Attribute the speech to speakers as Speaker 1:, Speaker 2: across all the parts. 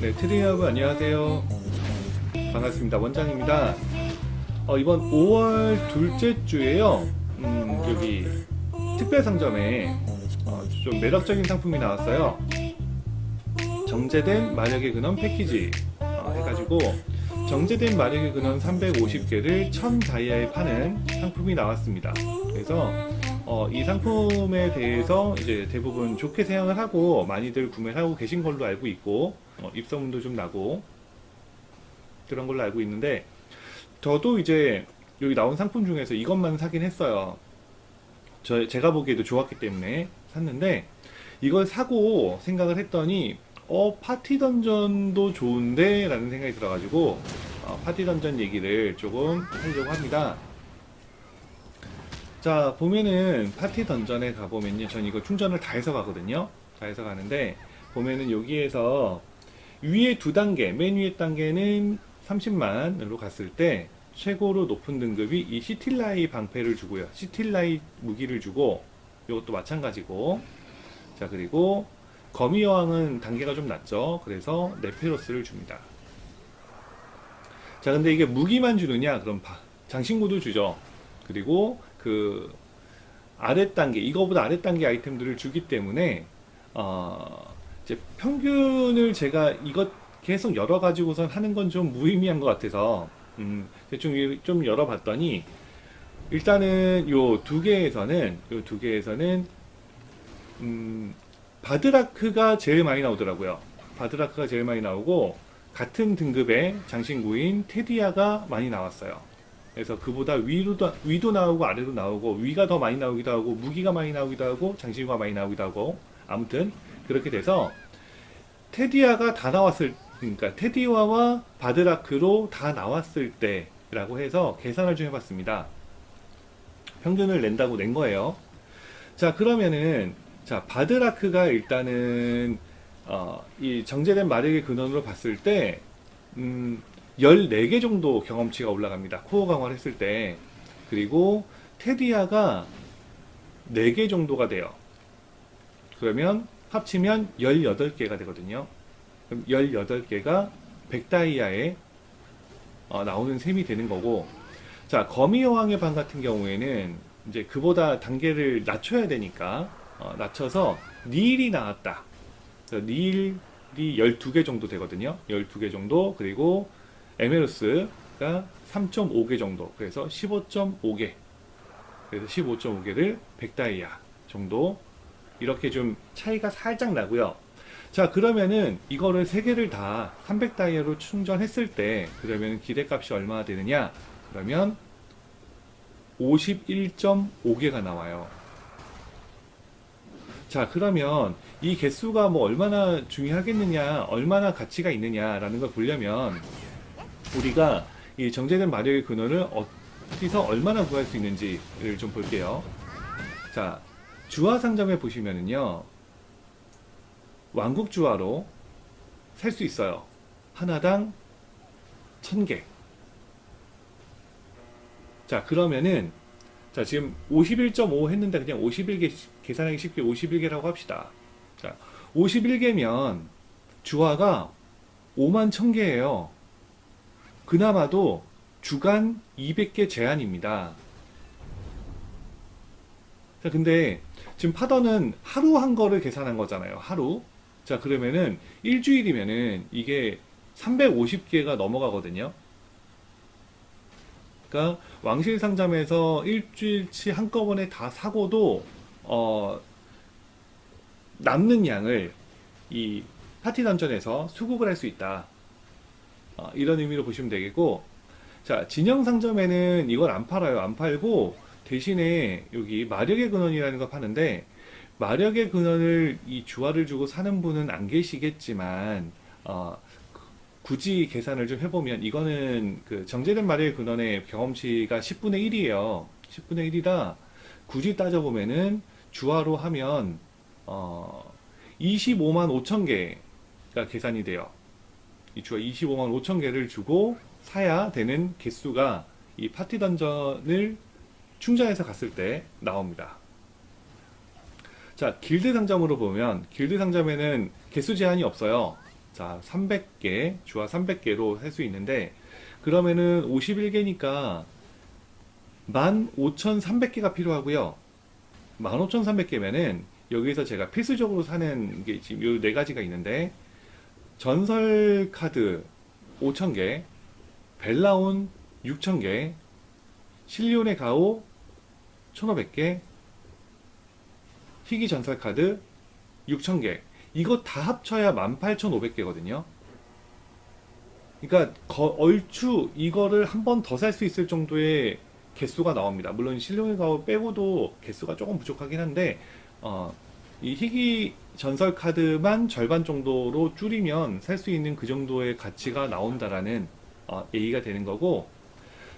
Speaker 1: 네, 여러분 안녕하세요. 반갑습니다. 원장입니다. 어, 이번 5월 둘째 주에요. 음, 여기 특별 상점에 어, 좀 매력적인 상품이 나왔어요. 정제된 마력의 근원 패키지 어, 해가지고 정제된 마력의 근원 350개를 1000 다이아에 파는 상품이 나왔습니다. 그래서 어, 이 상품에 대해서 이제 대부분 좋게 사용을 하고 많이들 구매를 하고 계신 걸로 알고 있고 어, 입소문도 좀 나고 그런 걸로 알고 있는데 저도 이제 여기 나온 상품 중에서 이것만 사긴 했어요. 저 제가 보기에도 좋았기 때문에 샀는데 이걸 사고 생각을 했더니 어 파티 던전도 좋은데 라는 생각이 들어가지고 어, 파티 던전 얘기를 조금 하려고 합니다. 자 보면은 파티 던전에 가보면요 전 이거 충전을 다 해서 가거든요 다 해서 가는데 보면은 여기에서 위에 두 단계 맨 위에 단계는 30만으로 갔을 때 최고로 높은 등급이 이 시틸라이 방패를 주고요. 시틸라이 무기를 주고 이것도 마찬가지고. 자 그리고 거미 여왕은 단계가 좀 낮죠. 그래서 네페로스를 줍니다. 자 근데 이게 무기만 주느냐? 그럼 바- 장신구도 주죠. 그리고 그 아래 단계 이거보다 아래 단계 아이템들을 주기 때문에 어 이제 평균을 제가 이것 계속 열어 가지고선 하는 건 좀 무의미한 것 같아서 음 대충 이- 좀 열어 봤더니 일단은 요 두 개에서는 요 두 개에서는 음 바드라크가 제일 많이 나오더라고요. 바드라크가 제일 많이 나오고 같은 등급의 장신구인 테디아가 많이 나왔어요. 그래서 그보다 위로도, 위도 나오고 아래도 나오고 위가 더 많이 나오기도 하고 무기가 많이 나오기도 하고 장신구가 많이 나오기도 하고 아무튼 그렇게 돼서 테디아가 다 나왔을 그러니까 테디아와 바드라크로 다 나왔을 때라고 해서 계산을 좀 해봤습니다. 평균을 낸다고 낸 거예요. 자 그러면은 자 바드라크가 일단은 어, 이 정제된 마력의 근원으로 봤을 때 음, 14개 정도 경험치가 올라갑니다. 코어 강화를 했을 때. 그리고 테디아가 4개 정도가 돼요. 그러면 합치면 18개가 되거든요. 그럼 18개가 100다이아에 어, 나오는 셈이 되는 거고, 자, 거미 여왕의 방 같은 경우에는 이제 그보다 단계를 낮춰야 되니까, 어, 낮춰서 닐이 나왔다. 닐이 12개 정도 되거든요. 12개 정도. 그리고 에메로스가 3.5개 정도. 그래서 15.5개. 그래서 15.5개를 100다이아 정도. 이렇게 좀 차이가 살짝 나고요. 자, 그러면은 이거를 세 개를 다 300다이아로 충전했을 때 그러면 기대값이 얼마나 되느냐? 그러면 51.5개가 나와요. 자, 그러면 이 개수가 뭐 얼마나 중요하겠느냐, 얼마나 가치가 있느냐 라는 걸 보려면 우리가 이 정제된 마력의 근원을 어디서 얼마나 구할 수 있는지를 좀 볼게요. 자, 주화 상점에 보시면은요, 왕국 주화로 살 수 있어요. 하나당 1000개. 자, 그러면은, 자, 지금 51.5 했는데 그냥 51개, 계산하기 쉽게 51개라고 합시다. 자, 51개면 주화가 5만 1000개예요. 그나마도 주간 200개 제한입니다. 자, 근데 지금 파더는 하루 한 거를 계산한 거잖아요. 하루. 자, 그러면은 일주일이면은 이게 350개가 넘어가거든요. 그러니까 왕실 상점에서 일주일치 한꺼번에 다 사고도 어 남는 양을 이 파티 던전에서 수급을 할 수 있다. 어, 이런 의미로 보시면 되겠고, 자 진영 상점에는 이걸 안 팔아요. 안 팔고 대신에 여기 마력의 근원이라는 거 파는데 마력의 근원을 이 주화를 주고 사는 분은 안 계시겠지만 어, 그- 굳이 계산을 좀 해보면 이거는 그 정제된 마력의 근원의 경험치가 10분의 1이에요. 10분의 1이라 굳이 따져보면은 주화로 하면 어, 25만 5천 개가 계산이 돼요. 이 주화 25만 5천 개를 주고 사야 되는 개수가 이 파티 던전을 충전해서 갔을 때 나옵니다. 자, 길드 상점으로 보면 길드 상점에는 개수 제한이 없어요. 자, 300개, 주화 300개로 할 수 있는데, 그러면은 51개니까 15,300개가 필요하고요. 15,300개면은 여기서 제가 필수적으로 사는 게 지금 요 네 가지가 있는데, 전설 카드 5,000개, 벨라온 6,000개, 실리온의 가오 1,500개, 희귀 전설 카드 6,000개. 이거 다 합쳐야 18,500개거든요. 그러니까 거- 얼추 이거를 한 번 더 살 수 있을 정도의 개수가 나옵니다. 물론 실용의 가오 빼고도 개수가 조금 부족하긴 한데 어, 이 희귀 전설 카드만 절반 정도로 줄이면 살 수 있는 그 정도의 가치가 나온다라는 어, 얘기가 되는 거고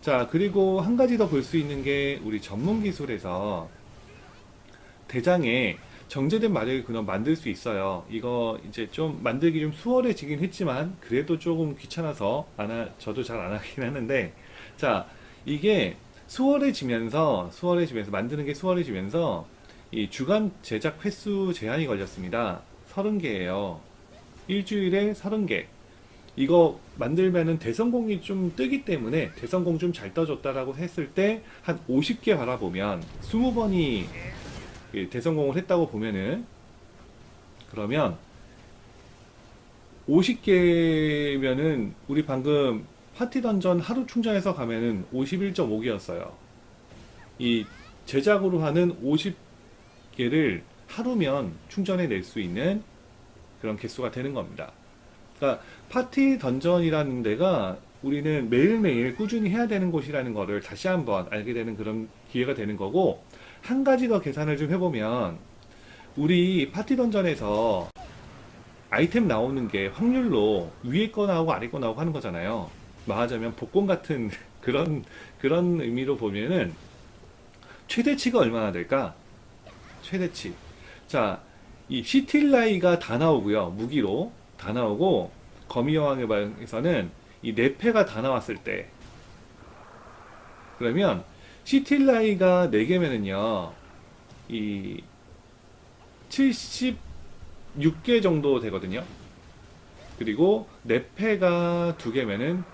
Speaker 1: 자 그리고 한 가지 더 볼 수 있는 게 우리 전문 기술에서 대장에 정제된 마력을 그냥 만들 수 있어요. 이거 이제 좀 만들기 좀 수월해지긴 했지만 그래도 조금 귀찮아서 안 하, 저도 잘 안 하긴 하는데 자 이게 수월해지면서 수월해지면서 만드는 게 수월해지면서 이 주간 제작 횟수 제한이 걸렸습니다. 30개예요. 일주일에 30개. 이거 만들면은 대성공이 좀 뜨기 때문에 대성공 좀 잘 떠줬다라고 했을 때 한 50개 바라보면 20번이 대성공을 했다고 보면은 그러면 50개면은 우리 방금 파티 던전 하루 충전해서 가면은 51.5개였어요. 이 제작으로 하는 50개를 하루면 충전해 낼 수 있는 그런 개수가 되는 겁니다. 그러니까 파티 던전이라는 데가 우리는 매일매일 꾸준히 해야 되는 곳이라는 거를 다시 한번 알게 되는 그런 기회가 되는 거고 한 가지 더 계산을 좀 해보면 우리 파티 던전에서 아이템 나오는 게 확률로 위에 거 나오고 아래 거 나오고 하는 거잖아요. 말하자면 복권 같은 그런 그런 의미로 보면은 최대치가 얼마나 될까? 최대치. 자, 이 시틸라이가 다 나오고요. 무기로 다 나오고 거미 여왕의 방에서는 이 네패가 다 나왔을 때. 그러면 시틸라이가 4개면은요 이 76개 정도 되거든요. 그리고 네패가 2개면은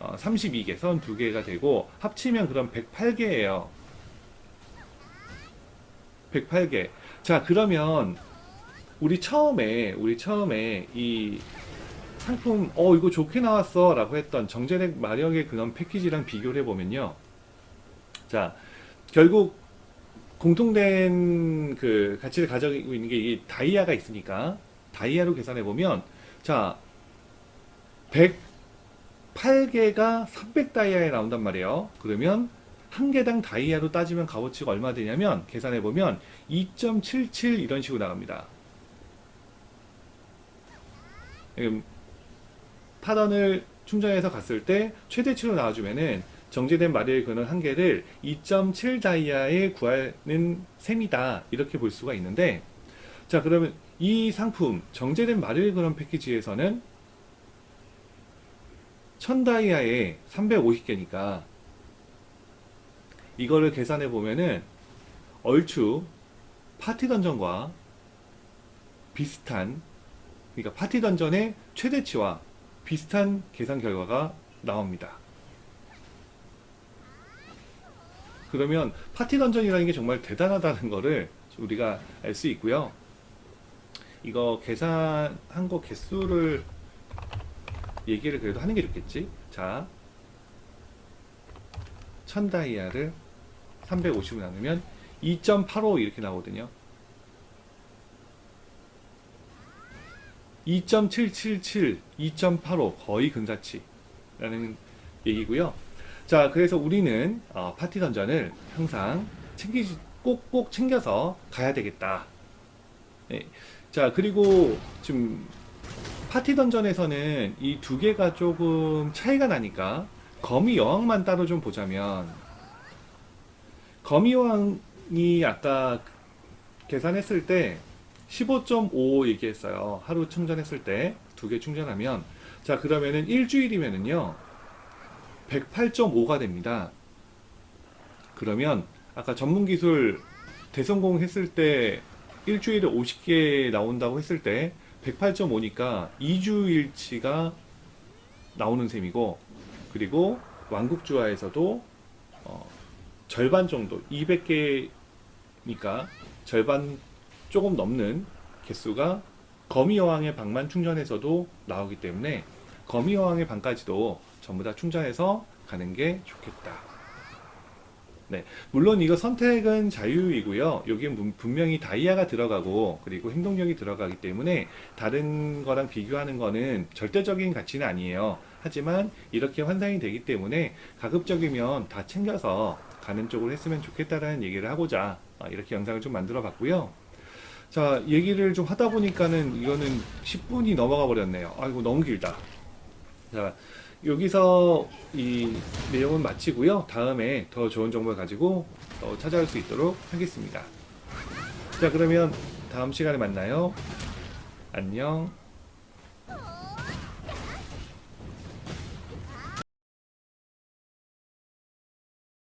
Speaker 1: 어, 32개, 32개가 되고 합치면 그럼 108개예요. 108개. 자 그러면 우리 처음에 우리 처음에 이 상품 어 이거 좋게 나왔어 라고 했던 정제넥 마력의 그런 패키지랑 비교를 해보면요 자 결국 공통된 그 가치를 가지고 있는 게이 다이아가 있으니까 다이아로 계산해 보면 자 108개가 300 다이아에 나온단 말이에요 그러면 한 개당 다이아로 따지면 값어치가 얼마 되냐면 계산해 보면 2.77 이런 식으로 나갑니다. 지금 파던을 충전해서 갔을 때 최대치로 나와주면은 정제된 마리의 근원 한 개를 2.7 다이아에 구하는 셈이다. 이렇게 볼 수가 있는데 자 그러면 이 상품 정제된 마리의 근원 패키지에서는 1000 다이아에 350개니까 이거를 계산해 보면은 얼추 파티 던전과 비슷한 그러니까 파티 던전의 최대치와 비슷한 계산 결과가 나옵니다. 그러면 파티 던전이라는 게 정말 대단하다는 거를 우리가 알 수 있고요. 이거 계산한 거 개수를 얘기를 그래도 하는 게 좋겠지. 자, 1000 다이아를 350을 나누면 2.85 이렇게 나오거든요. 2.777, 2.85 거의 근사치라는 얘기고요. 자, 그래서 우리는 어, 파티 던전을 항상 챙기지 꼭꼭 챙겨서 가야 되겠다. 네. 자, 그리고 지금 파티 던전에서는 이 두 개가 조금 차이가 나니까 거미 여왕만 따로 좀 보자면 거미 여왕이 아까 계산했을 때 15.5 얘기했어요. 하루 충전했을 때 두 개 충전하면 자 그러면은 일주일이면은요 108.5가 됩니다. 그러면 아까 전문 기술 대성공 했을 때 일주일에 50개 나온다고 했을 때 108.5니까 2주일치가 나오는 셈이고 그리고 왕국주화에서도 어, 절반 정도 200개니까 절반 조금 넘는 개수가 거미여왕의 방만 충전해서도 나오기 때문에 거미여왕의 방까지도 전부 다 충전해서 가는 게 좋겠다. 네, 물론 이거 선택은 자유이고요. 여기엔 분- 분명히 다이아가 들어가고 그리고 행동력이 들어가기 때문에 다른 거랑 비교하는 거는 절대적인 가치는 아니에요. 하지만 이렇게 환상이 되기 때문에 가급적이면 다 챙겨서 가는 쪽으로 했으면 좋겠다라는 얘기를 하고자 아, 이렇게 영상을 좀 만들어 봤고요. 자, 얘기를 좀 하다 보니까는 이거는 10분이 넘어가 버렸네요. 아이고, 너무 길다. 자, 여기서 이 내용은 마치고요. 다음에 더 좋은 정보를 가지고 또 찾아올 수 있도록 하겠습니다. 자, 그러면 다음 시간에 만나요. 안녕.